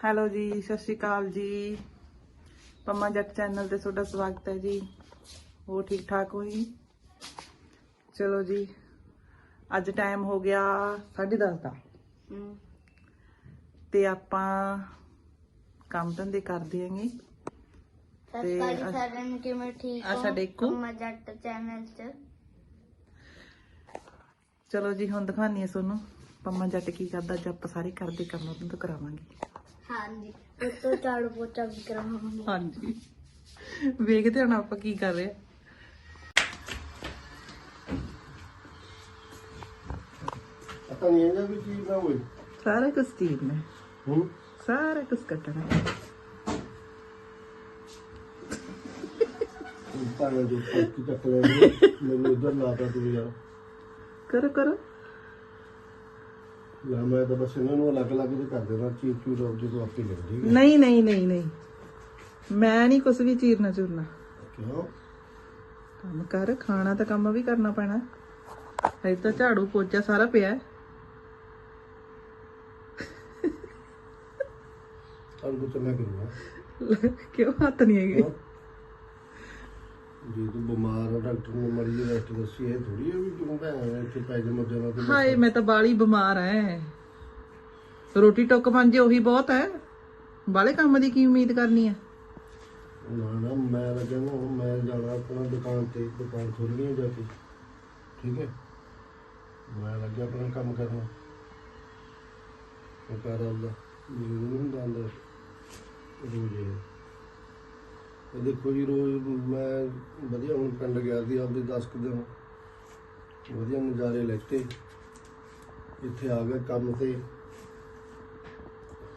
Hello ਜੀ ਸਤਿ ਸ਼੍ਰੀ ਅਕਾਲ ਜੀ। ਪੰਮਾ ਜੱਟ ਚੈਨਲ ਤੇ ਤੁਹਾਡਾ ਸਵਾਗਤ ਹੈ ਜੀ। ਹੋਰ ਠੀਕ ਠਾਕ ਹੋ ਜੀ? ਚਲੋ ਜੀ ਅੱਜ ਟਾਈਮ ਹੋ ਗਿਆ 10:30 ਦਾ। ਤੇ ਆਪਾਂ ਕੰਮ ਧੰਦੇ ਕਰਦੇ ਆਂਗੇ ਤੇ ਸਾਰਿਆਂ ਨੂੰ ਕਿਵੇਂ ਠੀਕ ਆ ਸਾਡੇ ਇੱਕੋ। ਮੰਮਾ ਜੱਟ ਚੈਨਲ 'ਚ। ਚਲੋ ਜੀ ਹੁਣ ਦਿਖਾਣੀ ਹੈ ਤੁਹਾਨੂੰ। ਪੰਮਾ ਜੱਟ ਕੀ ਕਰਦਾ ਅੱਜ ਆਪਾਂ ਸਾਰੇ ਕਰਦੇ ਕੰਮ ਉਹਨੂੰ ਤੋਂ ਕਰਾਵਾਂਗੇ। ਹਾਂਜੀ। ਉੱਤੋਂ ਝਾੜੂ ਪੋਚਾ ਵੀ ਕਰਾਵਾਂਗੇ। ਹਾਂਜੀ। ਵੇਖਦੇ ਹੁਣ ਆਪਾਂ ਕੀ ਕਰ ਰਹੇ ਆ। ਪਤਾ ਨਹੀਂ ਇਹਦਾ ਵੀ ਕੀ ਨਾ ਹੋਏ ਸਾਰਾ ਕੁਝ ਚੀਜ਼ ਨੇ। ਹੂੰ। ਸਾਰਾ ਕੁਝ ਕੱਟਣਾ। ਤਾਂ ਜੋ ਪੱਕੀ ਚੱਕ ਲੈ ਮੈਨੂੰ ਉਧਰ ਲਾਤਾ ਤੂੰ ਯਾਰ ਕਰੋ ਕਰੋ। ਲੈ ਮੈਂ ਤਾਂ ਬਸ ਇਹਨਾਂ ਨੂੰ ਅਲੱਗ ਅਲੱਗ ਦੇ ਕਰ ਦੇਣਾ ਚੀਜ਼ ਚੂਜ਼ ਆਪ ਜਦੋਂ ਆਪੇ ਲੈ ਠੀਕ ਨਹੀਂ ਨਹੀਂ ਨਹੀਂ ਨਹੀਂ। ਮੈਂ ਨਹੀਂ ਕੁਝ ਵੀ ਚੀਰਨਾ ਚੁਰਨਾ ਕਿਉਂ? ਕੰਮ ਕਰ ਖਾਣਾ ਤਾਂ ਕੰਮ ਵੀ ਕਰਨਾ ਪੈਣਾ। ਹੈ ਤਾਂ ਝਾੜੂ ਪੋਚਾ ਸਾਰਾ ਪਿਆ ਹੈ। ਤਾਂ ਕੁਝ ਮੈਂ ਕਰੂੰਗਾ। ਕਿਉਂ ਹੱਥ ਨਹੀਂ ਹੈਗੇ? ਜੇ ਤੂੰ ਬਿਮਾਰ ਆ ਡਾਕਟਰ ਨੇ ਮਰੀ ਜੀ ਰੈਸਟ ਦੱਸੀ ਇਹ ਥੋੜੀ ਹੈ ਵੀ ਤੂੰ ਭੈਣ ਇੱਥੇ ਪੈ ਜਾ ਮੱਦੇ ਨਾਲ ਤੇ ਹਾਏ ਮੈਂ ਤਾਂ ਬਾਲੀ ਬਿਮਾਰ ਐ। ਰੋਟੀ ਟੁੱਕ ਬਣ ਜੇ ਉਹੀ ਬਹੁਤ ਹੈ ਬਾਲੇ ਕੰਮ ਦੀ ਕੀ ਉਮੀਦ ਕਰਨੀ ਹੈ ਨਾ ਨਾ ਮੈਂ ਲੱਗਿਆ ਨਾ ਹੁਣ ਮੈਂ ਜਾਣਾ ਆਪਣਾ ਦੁਕਾਨ ਤੇ ਦੁਕਾਨ ਖੋਲਣੀ ਹੈ ਜਾ ਕੇ। ਠੀਕ ਹੈ ਮੈਂ ਲੱਗਿਆ ਆਪਣਾ ਕੰਮ ਕਰਨਾ। ਉਹ ਕਰ ਅੱਲਾ ਮੈਨੂੰ ਹੁੰਦਾ ਅੰਦਰ। ਰੋਜ਼ ਇਹ। ਦੇਖੋ ਜੀ, ਰੋਜ਼ ਮੈਂ ਵਧੀਆ ਹੁਣ ਪਿੰਡ ਗਿਆ ਸੀ, ਆਪਦੇ 10 ਕੁ ਦਿਨ ਵਧੀਆ ਨਜ਼ਾਰੇ ਲੈਤੇ। ਇੱਥੇ ਆ ਗਿਆ ਕੰਮ ਤੇ।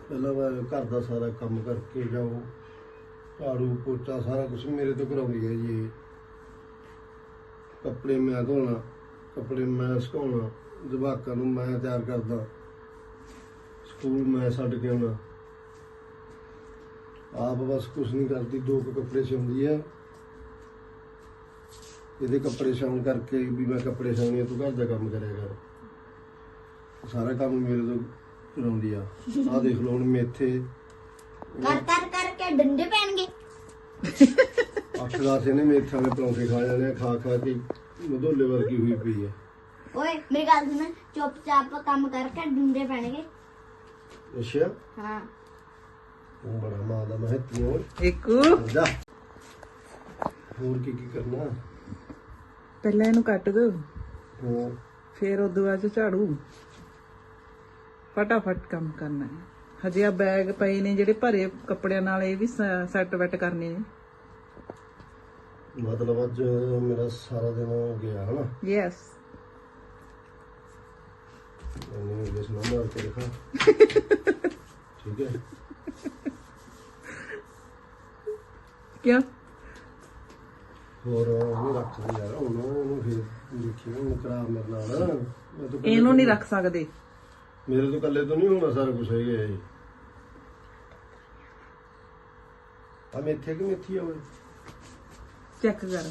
ਪਹਿਲਾਂ ਮੈਂ ਘਰ ਦਾ ਸਾਰਾ ਕੰਮ ਕਰਕੇ ਜਾਓ ਝਾੜੂ ਪੋਚਾ ਸਾਰਾ ਕੁਝ ਮੇਰੇ ਤੋਂ ਕਰਾਉਂਦੀ ਹੈ ਜੀ ਇਹ। ਕੱਪੜੇ ਮੈਂ ਧੋਣਾ, ਕੱਪੜੇ ਮੈਂ ਸੁਕਾਉਣਾ, ਜਵਾਕਾਂ ਨੂੰ ਮੈਂ ਤਿਆਰ ਕਰਦਾ। ਸਕੂਲ ਮੈਂ ਛੱਡ ਕੇ ਆਉਣਾ। ਆਪ ਬਸ ਕੁਝ ਨਹੀਂ ਕਰਦੀ ਦੋ ਕੁ ਕੱਪੜੇ ਸਿਉਂਦੀ ਆ। ਇਹਦੇ ਕੱਪੜੇ ਸਿਉਣ ਕਰਕੇ ਵੀ ਮੈਂ ਕੱਪੜੇ ਸਿਉਣੇ ਆ, ਤੂੰ ਘਰ ਦਾ ਕੰਮ ਕਰਿਆ ਕਰ। ਸਾਰਾ ਕੰਮ ਮੇਰੇ ਤੋਂ ਕਰਾਉਂਦੀ ਆ। ਆਹ ਦੇਖ ਲਓ ਹੁਣ ਮੇਥੇ। ਕਰ ਕਰ ਕਰਕੇ ਡੰਡੇ ਪੈਣਗੇ। ਦਸ ਇਹਨੇ ਮੇਥਾਂ ਦੇ ਪਰੌਂਠੇ ਖਾ ਜਾਣੇ ਆ, ਖਾ ਖਾ ਕੇ ਮਧੋਲੇ ਵਰਗੀ ਹੋਈ ਪਈ ਹੈ ਓਏ ਮੇਰੀ ਗੱਲ ਸੁਣ ਚੁੱਪਚਾਪ ਕੰਮ ਕਰਕੇ ਡੰਡੇ ਪੈਣਗੇ। ਅੱਛਾ। ਹਾਂ। ਤੂੰ ਬੜਾ ਮਾਂ ਦਾ ਮਹੱਤੀ ਓਏ ਇੱਕ। ਜਾ। ਹੋਰ ਕੀ ਕੀ ਕਰਨਾ? ਪਹਿਲਾਂ ਇਹਨੂੰ ਕੱਟ ਦੋ। ਹਾਂ ਫਿਰ ਉਦੋਂ ਬਾਅਦ 'ਚ ਝਾੜੂ। ਫਟਾਫਟ ਕੰਮ ਕਰਨਾ ਹੈ। ਹਜੇ ਆ ਬੈਗ ਪਏ ਨੇ ਜਿਹੜੇ ਭਰੇ ਕੱਪੜਿਆਂ ਨਾਲ ਇਹ ਵੀ ਸੈੱਟ ਵੈਟ ਕਰਨੇ ਨੇ। ਮਤਲਬ ਅੱਜ ਮੇਰਾ ਸਾਰਾ ਦਿਨ ਗਿਆ ਹਨਾ? ਯੈਸ ਇਹਨੇ ਇੰਗਲਿਸ਼ ਨਾ ਮਾਰ ਕੇ ਦਿਖਾ। ਠੀਕ ਹੈ? ਕਿਉਂ ਹੋਰ ਉਹ ਵੀ ਰੱਖ ਦੇ ਯਾਰ ਹੁਣ ਉਹਨੂੰ ਫਿਰ ਦੇਖੀ ਉਹਨੂੰ ਕਰਾ ਮੇਰੇ ਨਾਲ। ਮੈਂ ਤਾਂ ਇਕੱਲੇ ਇਹਨੂੰ ਨਹੀਂ ਰੱਖ ਸਕਦੇ। ਮੇਰੇ ਤੋਂ ਇਕੱਲੇ ਤੋਂ ਨਹੀਂ ਹੋਣਾ ਸਾਰਾ ਕੁਝ ਹੈਗਾ ਇਹ। ਆ ਮੇਥੇ ਕਿ ਮੇਥੀ ਆ ਓਏ? ਚੈੱਕ ਕਰ।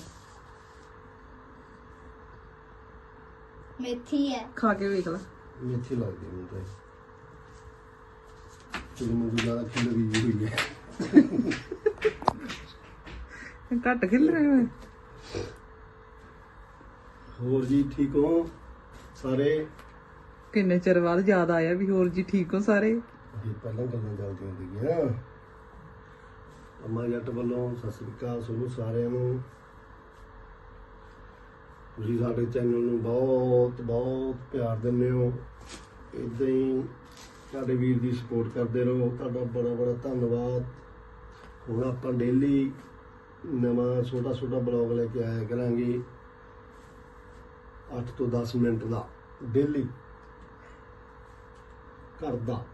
ਮੇਥੀ ਹੈ। ਖਾ ਕੇ ਵੇਖ ਲੈ। ਮੇਥੀ ਲੱਗਦੀ ਮੈਨੂੰ ਤਾਂ। ਤੇਰੀ ਮੈਨੂੰ ਜ਼ਿਆਦਾ ਖਿਲ ਰਹੀ ਹੋਈ ਹੈ। ਘੱਟ ਖਿਲ ਰਹੇ ਹੋਏ। ਹੋਰ ਜੀ ਠੀਕ ਹੋ ਸਾਰੇ? ਕਿੰਨੇ ਚਿਰ ਬਾਅਦ ਯਾਦ ਆਇਆ ਵੀ ਹੋਰ ਜੀ ਠੀਕ ਹੋ ਸਾਰੇ? ਇਹ ਪਹਿਲਾਂ ਗੱਲਾਂ ਚੱਲਦੀਆਂ ਹੁੰਦੀਆਂ ਅੰਮਾ ਜੱਟ ਵੱਲੋਂ ਸਤਿ ਸ੍ਰੀ ਅਕਾਲ ਤੁਹਾਨੂੰ ਸਾਰਿਆਂ ਨੂੰ। ਤੁਸੀਂ ਸਾਡੇ ਚੈਨਲ ਨੂੰ ਬਹੁਤ ਬਹੁਤ ਪਿਆਰ ਦਿੰਦੇ ਹੋ। ਇਦਾਂ ਹੀ ਸਾਡੇ ਵੀਰ ਦੀ ਸਪੋਰਟ ਕਰਦੇ ਰਹੋ। ਤੁਹਾਡਾ ਬੜਾ ਬੜਾ ਧੰਨਵਾਦ। ਹੁਣ ਆਪਾਂ ਡੇਲੀ ਨਵਾਂ ਛੋਟਾ ਛੋਟਾ ਬਲੌਗ ਲੈ ਕੇ ਆਇਆ ਕਰਾਂਗੇ। 8 ਤੋਂ 10 ਮਿੰਟ ਦਾ ਡੇਲੀ ਘਰ ਦਾ।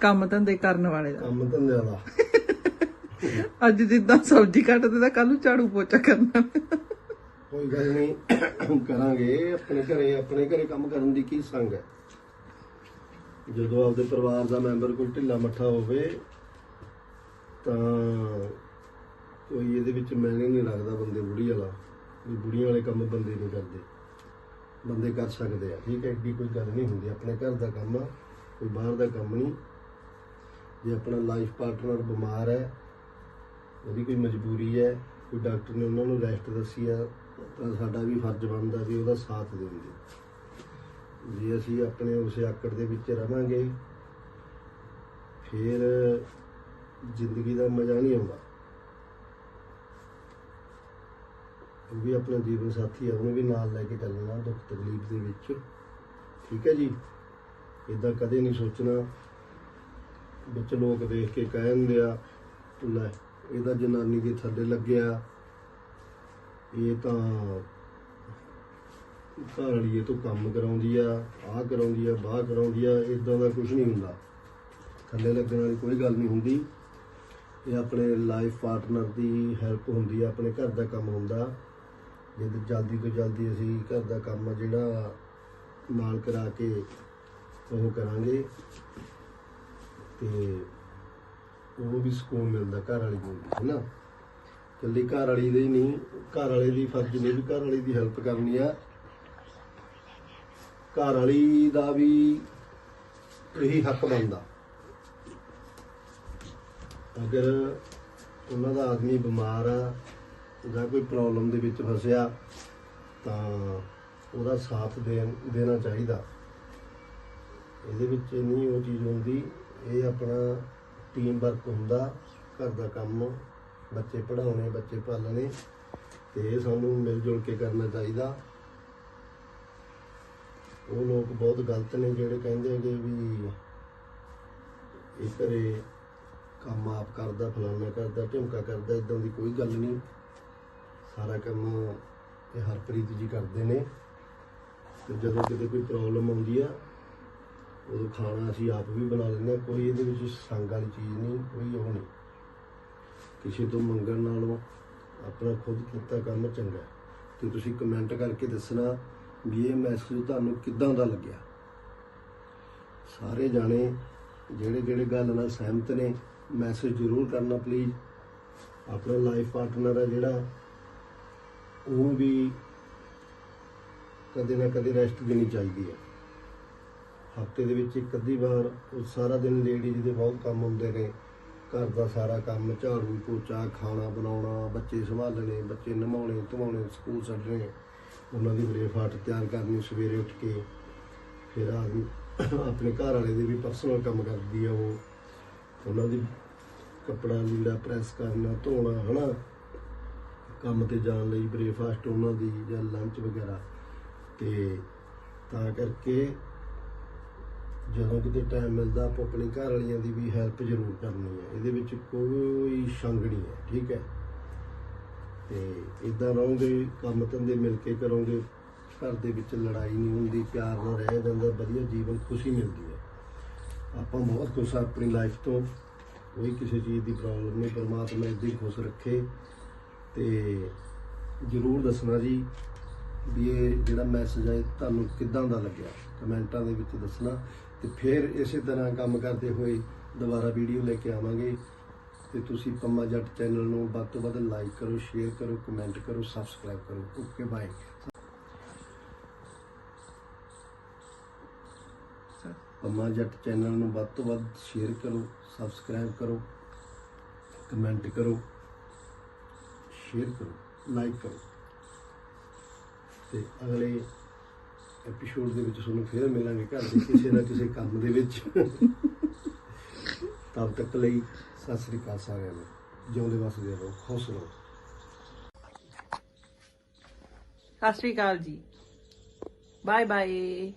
ਕੰਮ ਧੰਦੇ ਕਰਨ ਵਾਲੇ ਦਾ। ਕੰਮ ਧੰਦਿਆਂ ਦਾ। ਅੱਜ ਜਿੱਦਾਂ ਸਬਜ਼ੀ ਕੱਟਦੇ ਤਾਂ ਕੱਲ ਨੂੰ ਝਾੜੂ ਪੋਚਾ ਕਰਨਾ। ਕੋਈ ਗੱਲ ਨਹੀਂ ਕਰਾਂਗੇ। ਆਪਣੇ ਘਰੇ ਆਪਣੇ ਘਰੇ ਕੰਮ ਕਰਨ ਦੀ ਕੀ ਸੰਗ ਹੈ? ਜਦੋਂ ਆਪਦੇ ਪਰਿਵਾਰ ਦਾ ਮੈਂਬਰ ਕੋਈ ਢਿੱਲਾ ਮੱਠਾ ਹੋਵੇ ਤਾਂ ਕੋਈ ਇਹਦੇ ਵਿੱਚ ਮੈਨੇ ਨਹੀਂ ਲੱਗਦਾ ਬੰਦੇ ਬੁੜੀ ਵਾਲਾ, ਵੀ ਬੁੜੀਆਂ ਵਾਲੇ ਕੰਮ ਬੰਦੇ ਨਹੀਂ ਕਰਦੇ। ਬੰਦੇ ਕਰ ਸਕਦੇ ਆ, ਠੀਕ ਹੈ, ਏਡੀ ਕੋਈ ਗੱਲ ਨਹੀਂ ਹੁੰਦੀ। ਆਪਣੇ ਘਰ ਦਾ ਕੰਮ ਆ, ਕੋਈ ਬਾਹਰ ਦਾ ਕੰਮ ਨਹੀਂ। ਜੇ ਆਪਣਾ ਲਾਈਫ ਪਾਰਟਨਰ ਬਿਮਾਰ ਹੈ, ਉਹਦੀ ਕੋਈ ਮਜਬੂਰੀ ਹੈ, ਕੋਈ ਡਾਕਟਰ ਨੇ ਉਹਨਾਂ ਨੂੰ ਰੈਸਟ ਦੱਸੀ ਆ, ਤਾਂ ਸਾਡਾ ਵੀ ਫਰਜ਼ ਬਣਦਾ ਵੀ ਉਹਦਾ ਸਾਥ ਦੇਣ ਜੇ ਅਸੀਂ ਆਪਣੇ ਉਸ ਆਕੜ ਦੇ ਵਿੱਚ ਰਵਾਂਗੇ, ਫਿਰ ਜ਼ਿੰਦਗੀ ਦਾ ਮਜ਼ਾ ਨਹੀਂ ਆਉਂਦਾ। ਉਹ ਵੀ ਆਪਣਾ ਜੀਵਨ ਸਾਥੀ ਆ, ਉਹਨੂੰ ਵੀ ਨਾਲ ਲੈ ਕੇ ਚੱਲਣਾ ਦੁੱਖ ਤਕਲੀਫ ਦੇ ਵਿੱਚ। ਠੀਕ ਹੈ ਜੀ? ਇਦਾਂ ਕਦੇ ਨਹੀਂ ਸੋਚਣਾ। ਵਿੱਚ ਲੋਕ ਦੇਖ ਕੇ ਕਹਿ ਦਿੰਦੇ ਆ, ਲੈ, ਇਹਦਾ ਜਨਾਨੀ ਦੇ ਥੱਲੇ ਲੱਗਿਆ। ਇਹ ਤਾਂ ਘਰ ਵਾਲੀ ਇਹ ਤੋਂ ਕੰਮ ਕਰਾਉਂਦੀ ਆ, ਆਹ ਕਰਾਉਂਦੀ ਆ, ਬਾਹ ਕਰਾਉਂਦੀ ਆ ਇਦਾਂ ਦਾ ਕੁਝ ਨਹੀਂ ਹੁੰਦਾ। ਥੱਲੇ ਲੱਗਣ ਵਾਲੀ ਕੋਈ ਗੱਲ ਨਹੀਂ ਹੁੰਦੀ। ਇਹ ਆਪਣੇ ਲਾਈਫ ਪਾਰਟਨਰ ਦੀ ਹੈਲਪ ਹੁੰਦੀ ਆ, ਆਪਣੇ ਘਰ ਦਾ ਕੰਮ ਹੁੰਦਾ। ਜਦ ਜਲਦੀ ਤੋਂ ਜਲਦੀ ਅਸੀਂ ਘਰ ਦਾ ਕੰਮ ਆ ਜਿਹੜਾ ਨਾਲ ਕਰਾ ਕੇ ਉਹ ਕਰਾਂਗੇ ਤੇ ਉਹ ਵੀ ਸਕੂਨ ਮਿਲਦਾ ਘਰ ਵਾਲੀ ਨੂੰ ਹੈ ਨਾ ਇਕੱਲੀ ਘਰ ਵਾਲੀ ਦੇ ਹੀ ਨਹੀਂ, ਘਰ ਵਾਲੇ ਦੀ ਫਰਜ਼ ਨੇ ਵੀ ਘਰ ਵਾਲੀ ਦੀ ਹੈਲਪ ਕਰਨੀ ਆ। ਘਰ ਵਾਲੀ ਦਾ ਵੀ ਇਹੀ ਹੱਕ ਬਣਦਾ। ਅਗਰ ਉਹਨਾਂ ਦਾ ਆਦਮੀ ਬਿਮਾਰ ਆ ਜਾਂ ਕੋਈ ਪ੍ਰੋਬਲਮ ਦੇ ਵਿੱਚ ਫਸਿਆ, ਤਾਂ ਉਹਦਾ ਸਾਥ ਦੇਣ, ਦੇਣਾ ਚਾਹੀਦਾ। ਇਹਦੇ ਵਿੱਚ ਨਹੀਂ ਉਹ ਚੀਜ਼ ਹੁੰਦੀ, ਇਹ ਆਪਣਾ ਟੀਮ ਵਰਕ ਹੁੰਦਾ, ਘਰ ਦਾ ਕੰਮ, ਬੱਚੇ ਪੜਾਉਣੇ ਬੱਚੇ ਪਾਲਣੇ, ਤੇ ਇਹ ਸਾਨੂੰ ਮਿਲ ਜੁਲ ਕੇ ਕਰਨਾ ਚਾਹੀਦਾ। ਉਹ ਲੋਕ ਬਹੁਤ ਗਲਤ ਨੇ ਜਿਹੜੇ ਕਹਿੰਦੇ ਕਿ ਵੀ ਇਹ ਘਰੇ ਕੰਮ ਆਪ ਕਰਦਾ ਫਲਾਣਾ ਕਰਦਾ ਢਿਮਕਾ ਕਰਦਾ ਇਦਾਂ ਦੀ ਕੋਈ ਗੱਲ ਨਹੀਂ। ਸਾਰਾ ਕੰਮ ਇਹ ਹਰਪ੍ਰੀਤ ਜੀ ਕਰਦੇ ਨੇ। ਤੇ ਜਦੋਂ ਕਿਤੇ ਕੋਈ ਪ੍ਰੋਬਲਮ ਆਉਂਦੀ ਆ, ਉਦੋਂ ਖਾਣਾ ਅਸੀਂ ਆਪ ਵੀ ਬਣਾ ਲੈਂਦੇ ਹਾਂ। ਕੋਈ ਇਹਦੇ ਵਿੱਚ ਸੰਗ ਵਾਲੀ ਚੀਜ਼ ਨਹੀਂ, ਕੋਈ ਉਹ ਨਹੀਂ। ਕਿਸੇ ਤੋਂ ਮੰਗਣ ਨਾਲੋਂ ਆਪਣਾ ਖੁਦ ਕੀਤਾ ਕੰਮ ਚੰਗਾ ਹੈ। ਤੇ ਤੁਸੀਂ ਕਮੈਂਟ ਕਰਕੇ ਦੱਸਣਾ ਵੀ ਇਹ ਮੈਸੇਜ ਤੁਹਾਨੂੰ ਕਿੱਦਾਂ ਦਾ ਲੱਗਿਆ? ਸਾਰੇ ਜਾਣੇ ਜਿਹੜੇ ਜਿਹੜੇ ਗੱਲ ਨਾਲ ਸਹਿਮਤ ਨੇ ਮੈਸੇਜ ਜ਼ਰੂਰ ਕਰਨਾ ਪਲੀਜ਼ ਆਪਣਾ ਲਾਈਫ ਪਾਰਟਨਰ ਹੈ ਜਿਹੜਾ ਉਹ ਵੀ ਕਦੇ ਨਾ ਕਦੇ ਰੈਸਟ ਦੇਣੀ ਚਾਹੀਦੀ ਹੈ। ਹਫ਼ਤੇ ਦੇ ਵਿੱਚ ਇੱਕ ਅੱਧੀ ਵਾਰ ਉਹ ਸਾਰਾ ਦਿਨ ਲੇਡੀਜ਼ ਦੇ ਬਹੁਤ ਕੰਮ ਹੁੰਦੇ ਨੇ। ਘਰ ਦਾ ਸਾਰਾ ਕੰਮ, ਝਾੜੂ ਪੋਚਾ, ਖਾਣਾ ਬਣਾਉਣਾ, ਬੱਚੇ ਸੰਭਾਲਣੇ, ਬੱਚੇ ਨਮਾਉਣੇ ਧਵਾਉਣੇ ਸਕੂਲ ਛੱਡਣੇ, ਉਹਨਾਂ ਦੀ ਬ੍ਰੇਕਫਾਸਟ ਤਿਆਰ ਕਰਨੀ ਸਵੇਰੇ ਉੱਠ ਕੇ। ਫਿਰ ਆਦਮੀ ਆਪਣੇ ਘਰ ਵਾਲੇ ਦੇ ਵੀ ਪਰਸਨਲ ਕੰਮ ਕਰਦੀ ਆ ਉਹ। ਉਹਨਾਂ ਦੀ ਕੱਪੜਾ ਲੀੜਾ ਪ੍ਰੈਸ ਕਰਨਾ, ਧੋਣਾ, ਹਨਾ। ਕੰਮ ਤੇ ਜਾਣ ਲਈ ਬ੍ਰੇਕਫਾਸਟ ਉਹਨਾਂ ਦੀ ਜਾਂ ਲੰਚ ਵਗੈਰਾ। ਤੇ ਤਾਂ ਕਰਕੇ ਜਦੋਂ ਕਿਤੇ ਟਾਈਮ ਮਿਲਦਾ, ਆਪਾਂ ਆਪਣੇ ਘਰ ਵਾਲੀਆਂ ਦੀ ਵੀ ਹੈਲਪ ਜ਼ਰੂਰ ਕਰਨੀ ਹੈ। ਇਹਦੇ ਵਿੱਚ ਕੋਈ ਸ਼ੰਗ ਨਹੀਂ ਹੈ, ਠੀਕ ਹੈ? ਤੇ ਇਦਾਂ ਰਹੋਗੇ, ਕੰਮ ਧੰਦੇ ਮਿਲ ਕੇ ਕਰੋਗੇ, ਘਰ ਦੇ ਵਿੱਚ ਲੜਾਈ ਨਹੀਂ ਹੁੰਦੀ, ਪਿਆਰ ਨਾਲ ਰਹਿ ਜਾਂਦਾ, ਵਧੀਆ ਜੀਵਨ ਖੁਸ਼ੀ ਮਿਲਦੀ ਹੈ। ਆਪਾਂ ਬਹੁਤ ਖੁਸ਼ ਹਾਂ ਆਪਣੀ ਲਾਈਫ ਤੋਂ। ਕੋਈ ਕਿਸੇ ਚੀਜ਼ ਦੀ ਪ੍ਰੋਬਲਮ ਨਹੀਂ, ਪਰਮਾਤਮਾ ਇਦਾਂ ਹੀ ਖੁਸ਼ ਰੱਖੇ। ਤੇ ਜਰੂਰ ਦੱਸਣਾ ਜੀ ਵੀ ਇਹ ਜਿਹੜਾ ਮੈਸੇਜ ਹੈ ਤੁਹਾਨੂੰ ਕਿੱਦਾਂ ਦਾ ਲੱਗਿਆ? ਕਮੈਂਟਾਂ ਦੇ ਵਿੱਚ ਦੱਸਣਾ ਤੇ ਫਿਰ ਇਸੇ ਤਰ੍ਹਾਂ ਕੰਮ ਕਰਦੇ ਹੋਏ ਦੁਬਾਰਾ ਵੀਡੀਓ ਲੈ ਕੇ ਆਵਾਂਗੇ। ਤੇ ਤੁਸੀਂ ਪੰਮਾ ਜੱਟ ਚੈਨਲ ਨੂੰ ਵੱਧ ਤੋਂ ਵੱਧ ਲਾਈਕ ਕਰੋ ਸ਼ੇਅਰ ਕਰੋ ਕਮੈਂਟ ਕਰੋ ਸਬਸਕ੍ਰਾਈਬ ਕਰੋ। ਓਕੇ ਬਾਏ ਪੰਮਾ ਜੱਟ ਚੈਨਲ ਨੂੰ ਵੱਧ ਤੋਂ ਵੱਧ ਸ਼ੇਅਰ ਕਰੋ ਸਬਸਕ੍ਰਾਈਬ ਕਰੋ ਕਮੈਂਟ ਕਰੋ। ਸ਼ੇਅਰ ਕਰੋ ਲਾਈਕ ਕਰੋ। ਤੇ ਅਗਲੇ ਐਪੀਸੋਡ ਦੇ ਵਿੱਚ ਤੁਹਾਨੂੰ ਫੇਰ ਮਿਲਾਂਗੇ ਘਰ ਦੇ ਕਿਸੇ ਨਾ ਕਿਸੇ ਕੰਮ ਦੇ ਵਿੱਚ। ਤਦ ਤੱਕ ਲਈ ਸਤਿ ਸ੍ਰੀ ਅਕਾਲ ਸਾਰਿਆਂ ਨੂੰ। ਜਿਉਂਦੇ ਵਸਦੇ ਰਹੋ, ਖੁਸ਼ ਰਹੋ। ਸਤਿ ਸ਼੍ਰੀ ਅਕਾਲ ਜੀ। Bye bye